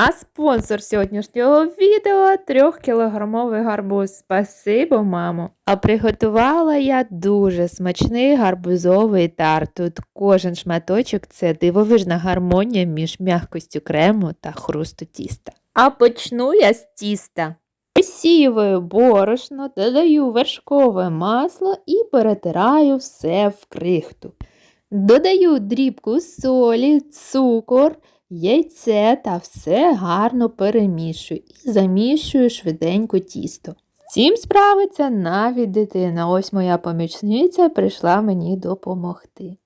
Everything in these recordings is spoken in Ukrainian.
А спонсор сьогоднішнього відео 3-кілограмовий гарбуз. Спасибо, мамо. А приготувала я дуже смачний гарбузовий тарт. Тут кожен шматочок це дивовижна гармонія між м'якостю крему та хрусту тіста. А почну я з тіста. Посіюю борошно, додаю вершкове масло і перетираю все в крихту. Додаю дрібку солі, цукор, яйце та все гарно перемішую і замішую швиденько тісто. З Цим справиться навіть дитина. Ось моя помічниця прийшла мені допомогти.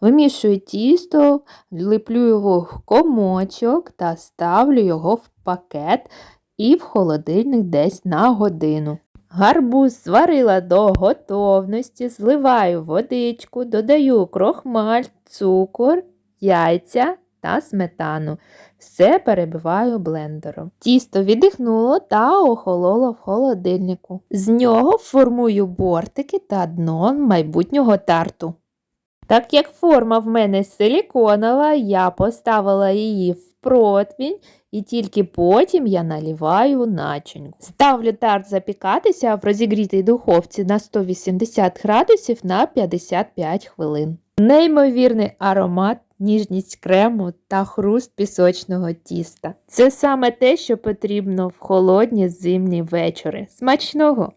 Вимішую тісто, липлю його в комочок та ставлю його в пакет і в холодильник десь на годину. Гарбуз зварила до готовності, зливаю водичку, додаю крохмаль, цукор, яйця та сметану. Все перебиваю блендером. Тісто віддихнуло та охололо в холодильнику. З нього формую бортики та дно майбутнього тарту. Так як форма в мене силіконова, я поставила її в противень і тільки потім я наліваю начинку. Ставлю тарт запікатися в розігрітій духовці на 180 градусів на 55 хвилин. Неймовірний аромат, ніжність крему та хруст пісочного тіста. Це саме те, що потрібно в холодні зимні вечори. Смачного!